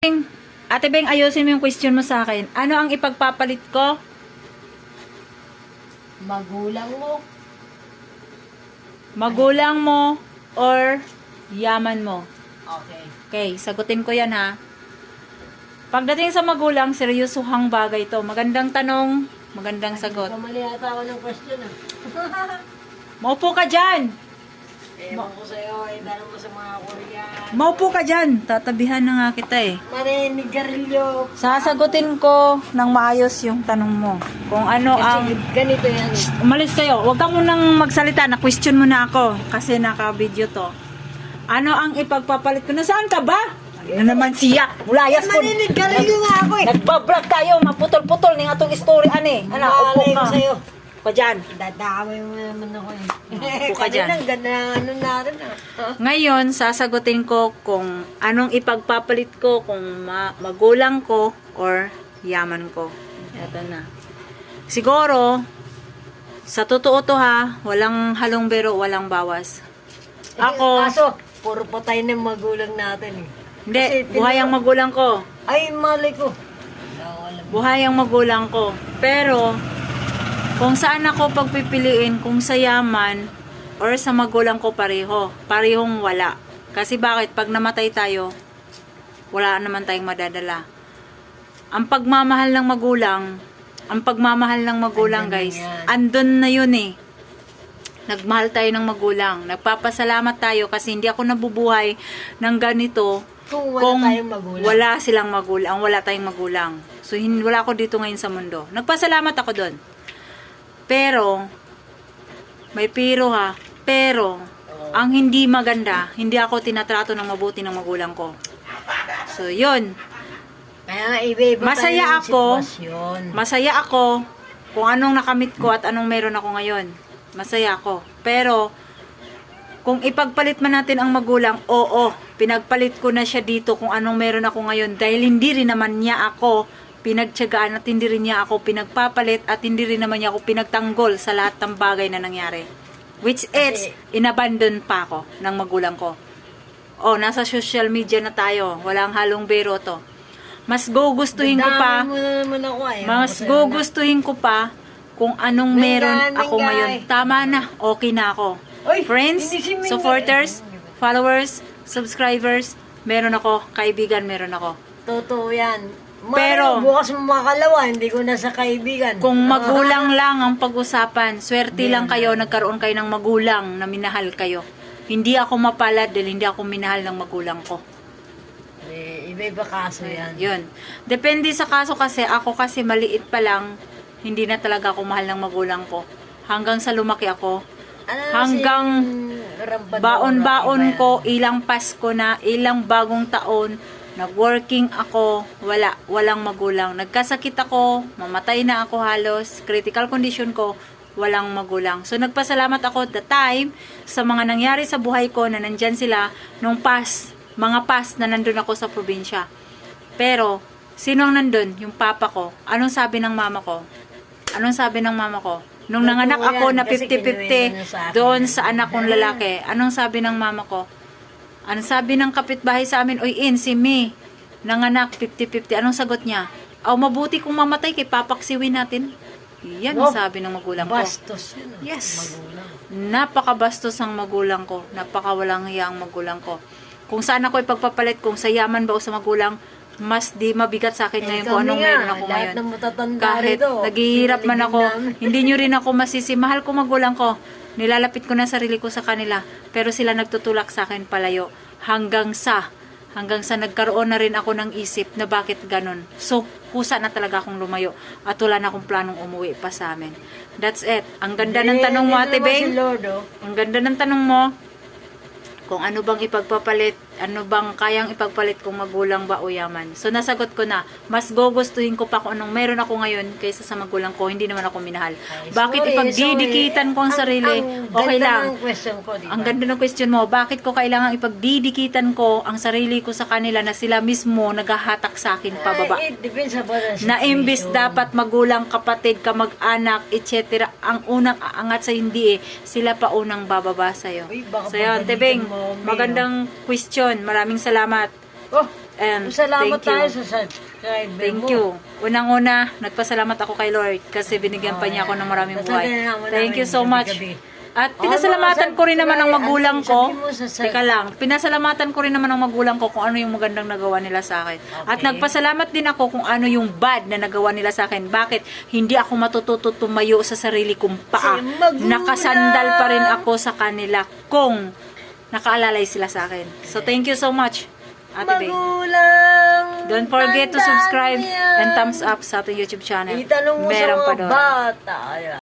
Beng, Ate Beng, ayusin mo yung question mo sa akin. Ano ang ipagpapalit ko? Magulang mo. Magulang mo or yaman mo? Okay. Okay, sagutin ko yan ha. Pagdating sa magulang, seryosohang bagay to. Magandang tanong, magandang sagot. Kamali yata ako ng question ah. Maupo ka dyan! Ewan ko sa'yo, eh, dahil mo sa mga Korean. Maupo ka dyan! Tatabihan na nga kita eh. Marinig garilyo. Sasagutin ko ng maayos yung tanong mo. Kung ano ang... Kasi ganito yan eh. Umalis kayo. Huwag ka munang magsalita. Na-question mo na ako. Kasi naka-video to. Ano ang ipagpapalit ko? Nasaan ka ba? Ano naman siya? Mulayas ko. Marinig garilyo nga ako eh. Nagbablog tayo. Maputol-putol ng atong story. Ane? Ano? Upo Malay ka. ko sa'yo. Upo ka dyan. Dadamay mo naman ako eh. Upo ka dyan. Kanina, ganda ano na rin ah. Ngayon, sasagutin ko kung anong ipagpapalit ko, kung ma- magulang ko or yaman ko. Ito na. Siguro, sa totoo to ha, walang halong biro, walang bawas. Ako, Eh, Kaso, puro patay ng magulang natin eh. hindi, kasi buhay ang magulang ko. Ay, malay ko. Buhay ang magulang ko. Pero, kung saan ako pagpipiliin, kung sa yaman or sa magulang ko pareho. Parehong wala. Kasi bakit? Pag namatay tayo, wala naman tayong madadala. Ang pagmamahal ng magulang, ang pagmamahal ng magulang Andun guys, yan. andun na yun eh. Nagmahal tayo ng magulang. Nagpapasalamat tayo kasi hindi ako nabubuhay ng ganito Kung wala kung tayong magulang. wala silang magulang, wala tayong magulang. So, hin- wala ako dito ngayon sa mundo. Nagpasalamat ako doon. Pero, may pero ha, pero, ang hindi maganda, hindi ako tinatrato ng mabuti ng magulang ko. So, yun. Kaya nga, iba-iba Masaya ako. Masaya ako kung anong nakamit ko at anong meron ako ngayon. Masaya ako. Pero, kung ipagpalit man natin ang magulang, oo, pinagpalit ko na siya dito kung anong meron ako ngayon dahil hindi rin naman niya ako pinagtyagaan at hindi rin niya ako pinagpapalit at hindi rin naman niya ako pinagtanggol sa lahat ng bagay na nangyari. Which is, inabandon pa ako ng magulang ko. Oh, nasa social media na tayo. Walang halong biro to. Mas gugustuhin ko pa, Damdamin mo na naman ako eh. mas gugustuhin ko pa kung anong meron ako ngayon. Tama na, okay na ako. Friends, supporters, followers, subscribers, meron ako, kaibigan, meron ako. Totoo yan. Pero- Pero, bukas mo makalawa, hindi ko na sa kaibigan. Kung magulang lang ang pag-usapan, swerte lang kayo, nagkaroon kayo ng magulang na minahal kayo. Hindi ako mapalad dahil hindi ako minahal ng magulang ko. Eh, iba-iba kaso yan. Yun. Depende sa kaso kasi, ako kasi maliit pa lang, hindi na talaga ako mahal ng magulang ko. Hanggang sa lumaki ako, Ano Hanggang na baon-baon ko, ilang Pasko na, ilang bagong taon, nag-working ako, wala, walang magulang. Nagkasakit ako, mamatay na ako halos, critical condition ko, walang magulang. So nagpasalamat ako the time sa mga nangyari sa buhay ko na nandyan sila nung past, mga past na nandun ako sa probinsya. Pero, sino ang nandun? Yung papa ko. Anong sabi ng mama ko? Anong sabi ng mama ko? Nung nanganak ako na kasi kinuwento niya 50-50 sa akin doon sa anak kong lalaki, anong sabi ng mama ko? Anong sabi ng kapitbahay sa amin? Oy, in, si Mi, nanganak 50-50. Anong sagot niya? Aw, mabuti kung mamatay kay papaksiwin natin. Yan Oh, sabi ng magulang ko. Bastos yun. ah. Yes. Magulang. Napakabastos ang magulang ko. Napakawalang hiya ang magulang ko. Kung saan ako ipagpapalit, kung sa yaman ba o sa magulang, mas di mabigat sa akin ngayon Eh, kung kami anong nga, meron ako ngayon. Kahit naghihirap man ako, hindi nyo rin ako masisi. Mahal ko magulang ko. Nilalapit ko na sarili ko sa kanila. Pero sila nagtutulak sa akin palayo. Hanggang sa, hanggang sa nagkaroon na rin ako ng isip na bakit ganun. So, kusa na talaga akong lumayo. At wala na akong planong umuwi pa sa amin. That's it. Ang ganda ng Eh, tanong mo, Ate Beng. Oh. Ang ganda ng tanong mo. Kung ano bang ipagpapalit, ano bang kayang ipagpalit kung magulang ba o yaman. So nasagot ko na, mas gugustuhin ko pa kung anong meron ako ngayon kaysa sa magulang ko, hindi naman ako minahal. Ay, Bakit sorry, ipagdidikitan sorry. ko ang sarili? Ang, okay lang. ng question ko, di ba? Ang ganda ng question mo, bakit ko kailangan ipagdidikitan ko ang sarili ko sa kanila na sila mismo naghahatak sa akin pababa? Ay, it depends upon the na imbis dapat magulang, kapatid, kamag-anak, etc. Ang unang aangat sa hindi eh, sila pa unang bababa sa'yo. Uy, So yun, May, magandang question. Maraming salamat. Oh, And Salamat you. tayo sa subscriber Thank mo. you. Unang-una, nagpasalamat ako kay Lord kasi binigyan pa niya ako ng maraming buhay. Thank you so much. At Oh, pinasalamatan ko rin naman ang subscribe- magulang ko. Teka lang, pinasalamatan ko rin naman ang magulang ko kung ano yung magandang nagawa nila sa akin. At nagpasalamat din ako kung ano yung bad na nagawa nila sa akin. Bakit hindi ako matututo tumayo sa sarili kong paa? Nakasandal pa rin ako sa kanila kung nakaalalay sila sa akin. So thank you so much. Ate Bey. Magulang. Don't forget to subscribe and thumbs up sa ating YouTube channel. Itanong mo Meron sa pa mga doon. bata.